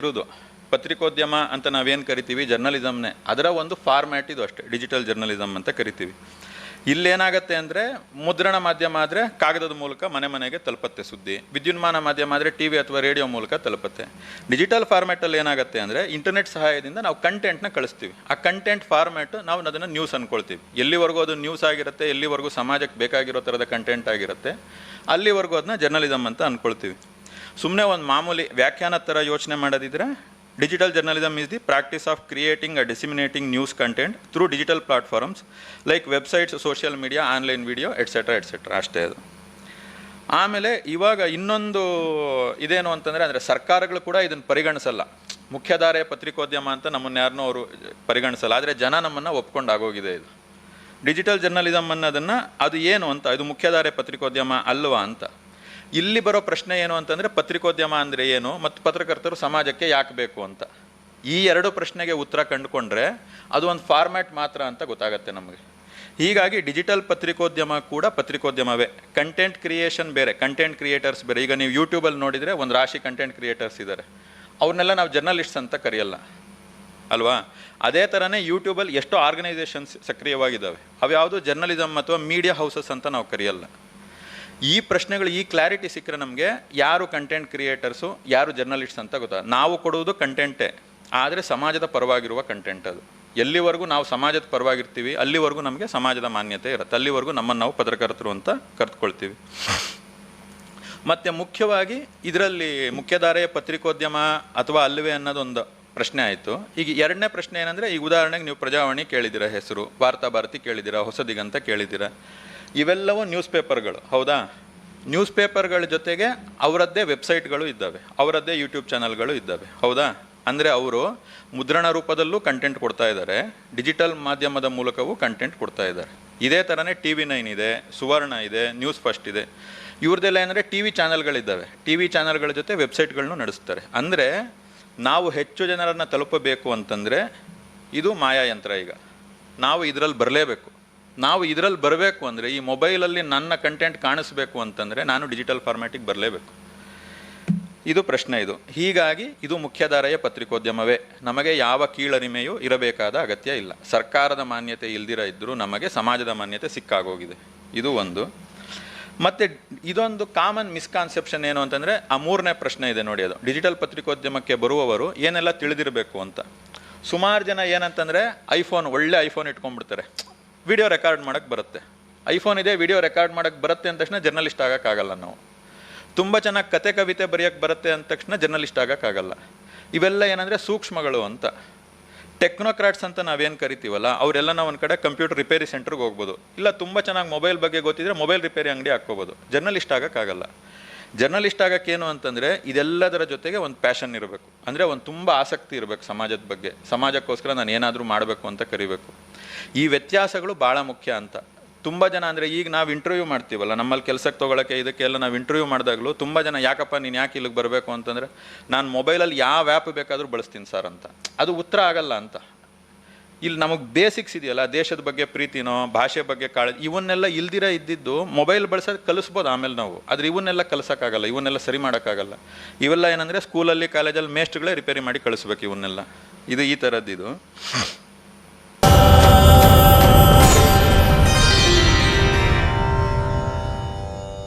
ಇರುವುದು. ಪತ್ರಿಕೋದ್ಯಮ ಅಂತ ನಾವೇನು ಕರಿತೀವಿ? ಜರ್ನಲಿಸಮ್ನೇ ಅದರ ಒಂದು ಫಾರ್ಮ್ಯಾಟ್ ಇದು ಅಷ್ಟೇ. ಡಿಜಿಟಲ್ ಜರ್ನಲಿಸಮ್ ಅಂತ ಕರಿತೀವಿ. ಇಲ್ಲೇನಾಗತ್ತೆ ಅಂದರೆ ಮುದ್ರಣ ಮಾಧ್ಯಮ ಆದರೆ ಕಾಗದದ ಮೂಲಕ ಮನೆ ಮನೆಗೆ ತಲುಪತ್ತೆ ಸುದ್ದಿ. ವಿದ್ಯುನ್ಮಾನ ಮಾಧ್ಯಮ ಆದರೆ ಟಿ ವಿ ಅಥವಾ ರೇಡಿಯೋ ಮೂಲಕ ತಲುಪತ್ತೆ. ಡಿಜಿಟಲ್ ಫಾರ್ಮ್ಯಾಟಲ್ಲಿ ಏನಾಗುತ್ತೆ ಅಂದರೆ ಇಂಟರ್ನೆಟ್ ಸಹಾಯದಿಂದ ನಾವು ಕಂಟೆಂಟ್ನ ಕಳಿಸ್ತೀವಿ. ಆ ಕಂಟೆಂಟ್ ಫಾರ್ಮ್ಯಾಟ್ ನಾವು ಅದನ್ನು ನ್ಯೂಸ್ ಅಂದ್ಕೊಳ್ತೀವಿ ಎಲ್ಲಿವರೆಗೂ ಅದು ನ್ಯೂಸ್ ಆಗಿರುತ್ತೆ? ಎಲ್ಲಿವರೆಗೂ ಸಮಾಜಕ್ಕೆ ಬೇಕಾಗಿರೋ ಥರದ ಕಂಟೆಂಟ್ ಆಗಿರುತ್ತೆ? ಅಲ್ಲಿವರೆಗೂ ಅದನ್ನ ಜರ್ನಲಿಸಮ್ ಅಂತ ಅಂದ್ಕೊಳ್ತೀವಿ ಸುಮ್ಮನೆ ಒಂದು ಮಾಮೂಲಿ ವ್ಯಾಖ್ಯಾನ ಥರ ಯೋಚನೆ ಮಾಡೋದಿದ್ರೆ digital journalism is the practice of creating a disseminating news content through digital platforms like websites social media online video etcetera etcetera ಅಷ್ಟೇ ಅದು. ಆಮೇಲೆ ಇವಾಗ ಇನ್ನೊಂದು ಇದೇನು ಅಂತಂದರೆ, ಅಂದರೆ ಸರ್ಕಾರಗಳು ಕೂಡ ಇದನ್ನು ಪರಿಗಣಿಸಲ್ಲ. ಮುಖ್ಯಧಾರೆ ಪತ್ರಿಕೋದ್ಯಮ ಅಂತ ನಮ್ಮನ್ನು ಯಾರನ್ನೂ ಅವರು ಪರಿಗಣಿಸಲ್ಲ. ಆದರೆ ಜನ ನಮ್ಮನ್ನು ಒಪ್ಕೊಂಡು ಆಗೋಗಿದೆ ಇದು. ಡಿಜಿಟಲ್ ಜರ್ನಲಿಸಮ್ ಅನ್ನೋದನ್ನು ಅದು ಏನು ಅಂತ, ಇದು ಮುಖ್ಯಧಾರೆ ಪತ್ರಿಕೋದ್ಯಮ ಅಲ್ವಾ ಅಂತ. ಇಲ್ಲಿ ಬರೋ ಪ್ರಶ್ನೆ ಏನು ಅಂತಂದರೆ ಪತ್ರಿಕೋದ್ಯಮ ಅಂದರೆ ಏನು ಮತ್ತು ಪತ್ರಕರ್ತರು ಸಮಾಜಕ್ಕೆ ಯಾಕೆ ಬೇಕು ಅಂತ. ಈ ಎರಡು ಪ್ರಶ್ನೆಗೆ ಉತ್ತರ ಕಂಡುಕೊಂಡ್ರೆ ಅದು ಒಂದು ಫಾರ್ಮ್ಯಾಟ್ ಮಾತ್ರ ಅಂತ ಗೊತ್ತಾಗತ್ತೆ ನಮಗೆ. ಹೀಗಾಗಿ ಡಿಜಿಟಲ್ ಪತ್ರಿಕೋದ್ಯಮ ಕೂಡ ಪತ್ರಿಕೋದ್ಯಮವೇ. ಕಂಟೆಂಟ್ ಕ್ರಿಯೇಷನ್ ಬೇರೆ ಕಂಟೆಂಟ್ ಕ್ರಿಯೇಟರ್ಸ್ ಬೇರೆ. ಈಗ ನೀವು ಯೂಟ್ಯೂಬಲ್ಲಿ ನೋಡಿದರೆ ಒಂದು ರಾಶಿ ಕಂಟೆಂಟ್ ಕ್ರಿಯೇಟರ್ಸ್ ಇದ್ದಾರೆ ಅವ್ರನ್ನೆಲ್ಲ ನಾವು ಜರ್ನಲಿಸ್ಟ್ಸ್ ಅಂತ ಕರೆಯಲ್ಲ. ಅಲ್ವಾ? ಅದೇ ಥರನೇ ಯೂಟ್ಯೂಬಲ್ಲಿ ಎಷ್ಟೋ ಆರ್ಗನೈಸೇಷನ್ಸ್ ಸಕ್ರಿಯವಾಗಿದ್ದಾವೆ. ಅವ್ಯಾವುದು ಜರ್ನಲಿಸಮ್ ಅಥವಾ ಮೀಡಿಯಾ ಹೌಸಸ್ ಅಂತ ನಾವು ಕರೆಯಲ್ಲ. ಈ ಪ್ರಶ್ನೆಗಳು, ಈ ಕ್ಲಾರಿಟಿ ಸಿಕ್ಕರೆ ನಮಗೆ ಯಾರು ಕಂಟೆಂಟ್ ಕ್ರಿಯೇಟರ್ಸು ಯಾರು ಜರ್ನಲಿಸ್ಟ್ಸ್ ಅಂತ ಗೊತ್ತಾ? ನಾವು ಕೊಡುವುದು ಕಂಟೆಂಟೇ ಆದರೆ ಸಮಾಜದ ಪರವಾಗಿರುವ ಕಂಟೆಂಟ್ ಅದು. ಎಲ್ಲಿವರೆಗೂ ನಾವು ಸಮಾಜದ ಪರವಾಗಿರ್ತೀವಿ, ಅಲ್ಲಿವರೆಗೂ ನಮಗೆ ಸಮಾಜದ ಮಾನ್ಯತೆ ಇರುತ್ತೆ. ಅಲ್ಲಿವರೆಗೂ ನಮ್ಮನ್ನು ನಾವು ಪತ್ರಕರ್ತರು ಅಂತ ಕರೆದುಕೊಳ್ತೀವಿ ಮತ್ತು ಮುಖ್ಯವಾಗಿ ಇದರಲ್ಲಿ ಮುಖ್ಯಧಾರೆಯ ಪತ್ರಿಕೋದ್ಯಮ ಅಥವಾ ಅಲ್ಲವೇ ಅನ್ನೋದೊಂದು ಪ್ರಶ್ನೆ ಆಯಿತು. ಈಗ ಎರಡನೇ ಪ್ರಶ್ನೆ ಏನಂದರೆ, ಈಗ ಉದಾಹರಣೆಗೆ ನೀವು ಪ್ರಜಾವಾಣಿ ಕೇಳಿದ್ದೀರಾ ಹೆಸರು, ವಾರ್ತಾ ಭಾರತಿ ಕೇಳಿದ್ದೀರಾ, ಹೊಸದಿಗಂತ ಕೇಳಿದ್ದೀರಾ. ಇವೆಲ್ಲವೂ ನ್ಯೂಸ್ ಪೇಪರ್ಗಳು ಹೌದಾ? ನ್ಯೂಸ್ ಪೇಪರ್ಗಳ ಜೊತೆಗೆ ಅವರದ್ದೇ ವೆಬ್ಸೈಟ್ಗಳು ಇದ್ದಾವೆ, ಅವರದ್ದೇ ಯೂಟ್ಯೂಬ್ ಚಾನಲ್ಗಳು ಇದ್ದಾವೆ, ಹೌದಾ? ಅಂದರೆ ಅವರು ಮುದ್ರಣ ರೂಪದಲ್ಲೂ ಕಂಟೆಂಟ್ ಕೊಡ್ತಾ ಇದ್ದಾರೆ ಡಿಜಿಟಲ್ ಮಾಧ್ಯಮದ ಮೂಲಕವೂ ಕಂಟೆಂಟ್ ಕೊಡ್ತಾ ಇದ್ದಾರೆ. ಇದೇ ಥರನೇ ಟಿ ವಿ ನೈನ್ ಇದೆ, ಸುವರ್ಣ ಇದೆ ನ್ಯೂಸ್ ಫಸ್ಟ್ ಇದೆ. ಇವ್ರದ್ದೆಲ್ಲ ಏನಂದರೆ ಟಿ ವಿ ಚಾನಲ್ಗಳಿದ್ದಾವೆ ಟಿ ವಿ ಚಾನಲ್ಗಳ ಜೊತೆ ವೆಬ್ಸೈಟ್ಗಳನ್ನು ನಡೆಸ್ತಾರೆ. ಅಂದರೆ ನಾವು ಹೆಚ್ಚು ಜನರನ್ನು ತಲುಪಬೇಕು ಅಂತಂದರೆ ಇದು ಮಾಯಾಯಂತ್ರ ಈಗ. ನಾವು ಇದರಲ್ಲಿ ಬರಲೇಬೇಕು. ನಾವು ಇದರಲ್ಲಿ ಬರಬೇಕು ಅಂದರೆ ಈ ಮೊಬೈಲಲ್ಲಿ ನನ್ನ ಕಂಟೆಂಟ್ ಕಾಣಿಸ್ಬೇಕು ಅಂತಂದರೆ ನಾನು ಡಿಜಿಟಲ್ ಫಾರ್ಮ್ಯಾಟಿಗೆ ಬರಲೇಬೇಕು. ಇದು ಪ್ರಶ್ನೆ ಇದು. ಹೀಗಾಗಿ ಇದು ಮುಖ್ಯಧಾರೆಯ ಪತ್ರಿಕೋದ್ಯಮವೇ. ನಮಗೆ ಯಾವ ಕೀಳರಿಮೆಯೂ ಇರಬೇಕಾದ ಅಗತ್ಯ ಇಲ್ಲ. ಸರ್ಕಾರದ ಮಾನ್ಯತೆ ಇಲ್ದಿರ ಇದ್ದರೂ ನಮಗೆ ಸಮಾಜದ ಮಾನ್ಯತೆ ಸಿಕ್ಕಾಗೋಗಿದೆ. ಇದು ಒಂದು. ಮತ್ತು ಇದೊಂದು ಕಾಮನ್ ಮಿಸ್ಕಾನ್ಸೆಪ್ಷನ್ ಏನು ಅಂತಂದರೆ ಆ ಮೂರನೇ ಪ್ರಶ್ನೆ ಇದೆ ನೋಡಿ ಅದು. ಡಿಜಿಟಲ್ ಪತ್ರಿಕೋದ್ಯಮಕ್ಕೆ ಬರುವವರು ಏನೆಲ್ಲ ತಿಳಿದಿರಬೇಕು ಅಂತ. ಸುಮಾರು ಜನ ಏನಂತಂದರೆ ಐಫೋನ್ ಒಳ್ಳೆ ಐಫೋನ್ ಇಟ್ಕೊಂಡ್ಬಿಡ್ತಾರೆ. ವಿಡಿಯೋ ರೆಕಾರ್ಡ್ ಮಾಡೋಕ್ಕೆ ಬರುತ್ತೆ. ಐಫೋನ್ ಇದೆ, ವಿಡಿಯೋ ರೆಕಾರ್ಡ್ ಮಾಡೋಕ್ಕೆ ಬರುತ್ತೆ ಅಂದ ತಕ್ಷಣ ಜರ್ನಲಿಸ್ಟ್ ಆಗೋಕ್ಕಾಗಲ್ಲ ನಾವು. ತುಂಬ ಚೆನ್ನಾಗಿ ಕತೆ, ಕವಿತೆ ಬರೆಯೋಕ್ಕೆ ಬರುತ್ತೆ ಅಂದ ತಕ್ಷಣ ಜರ್ನಲಿಸ್ಟ್ ಆಗೋಕ್ಕಾಗಲ್ಲ ಇವೆಲ್ಲ ಏನಂದರೆ ಸೂಕ್ಷ್ಮಗಳು ಅಂತ. ಟೆಕ್ನೋಕ್ರಾಟ್ಸ್ ಅಂತ ನಾವೇನು ಕರಿತೀವಲ್ಲ, ಅವರೆಲ್ಲ ನಾವು ಒಂದು ಕಡೆ ಕಂಪ್ಯೂಟರ್ ರಿಪೇರಿ ಸೆಂಟ್ರಿಗೆ ಹೋಗ್ಬೋದು. ಇಲ್ಲ ತುಂಬ ಚೆನ್ನಾಗಿ ಮೊಬೈಲ್ ಬಗ್ಗೆ ಗೊತ್ತಿದ್ರೆ ಮೊಬೈಲ್ ರಿಪೇರಿ ಅಂಗಡಿ ಹಾಕ್ಕೋಬೋದು. ಜರ್ನಲಿಸ್ಟ್ ಆಗೋಕ್ಕಾಗಲ್ಲ ಜರ್ನಲಿಸ್ಟ್ ಆಗೋಕ್ಕೇನು ಅಂತಂದರೆ ಇದೆಲ್ಲದರ ಜೊತೆಗೆ ಒಂದು ಪ್ಯಾಷನ್ ಇರಬೇಕು. ಅಂದರೆ ಒಂದು ತುಂಬ ಆಸಕ್ತಿ ಇರಬೇಕು ಸಮಾಜದ ಬಗ್ಗೆ. ಸಮಾಜಕ್ಕೋಸ್ಕರ ನಾನು ಏನಾದರೂ ಮಾಡಬೇಕು ಅಂತ ಕರಿಬೇಕು. ಈ ವ್ಯತ್ಯಾಸಗಳು ಭಾಳ ಮುಖ್ಯ ಅಂತ. ತುಂಬ ಜನ ಅಂದರೆ ಈಗ ನಾವು ಇಂಟರ್ವ್ಯೂ ಮಾಡ್ತೀವಲ್ಲ ನಮ್ಮಲ್ಲಿ ಕೆಲಸಕ್ಕೆ ತೊಗೊಳಕ್ಕೆ ಇದಕ್ಕೆಲ್ಲ ನಾವು ಇಂಟರ್ವ್ಯೂ ಮಾಡಿದಾಗಲೂ ತುಂಬ ಜನ, ಯಾಕಪ್ಪ ನೀನು ಯಾಕೆ ಇಲ್ಲಿಗೆ ಬರಬೇಕು? ಅಂತಂದರೆ ನಾನು ಮೊಬೈಲಲ್ಲಿ ಯಾವ ಆ್ಯಪ್ ಬೇಕಾದರೂ ಬಳಸ್ತೀನಿ ಸರ್ ಅಂತ. ಅದು ಉತ್ತರ ಆಗಲ್ಲ ಅಂತ. ಇಲ್ಲಿ ನಮಗೆ ಬೇಸಿಕ್ಸ್ ಇದೆಯಲ್ಲ, ದೇಶದ ಬಗ್ಗೆ ಪ್ರೀತಿನೋ, ಭಾಷೆ ಬಗ್ಗೆ ಕಾಳಜಿ, ಇವನ್ನೆಲ್ಲ ಇಲ್ದಿರ ಇದ್ದಿದ್ದು ಮೊಬೈಲ್ ಬಳಸೋದು ಕಲಿಸ್ಬೋದು ಆಮೇಲೆ ನಾವು. ಆದರೆ ಇವನ್ನೆಲ್ಲ ಕಲಿಸೋಕ್ಕಾಗಲ್ಲ, ಇವನ್ನೆಲ್ಲ ಸರಿ ಮಾಡೋಕ್ಕಾಗಲ್ಲ. ಇವೆಲ್ಲ ಏನಂದರೆ ಸ್ಕೂಲಲ್ಲಿ ಕಾಲೇಜಲ್ಲಿ ಮೇಸ್ಟ್ಗಳೇ ರಿಪೇರಿ ಮಾಡಿ ಕಳಿಸ್ಬೇಕು ಇವನ್ನೆಲ್ಲ. ಇದು ಈ ಥರದ್ದು ಇದು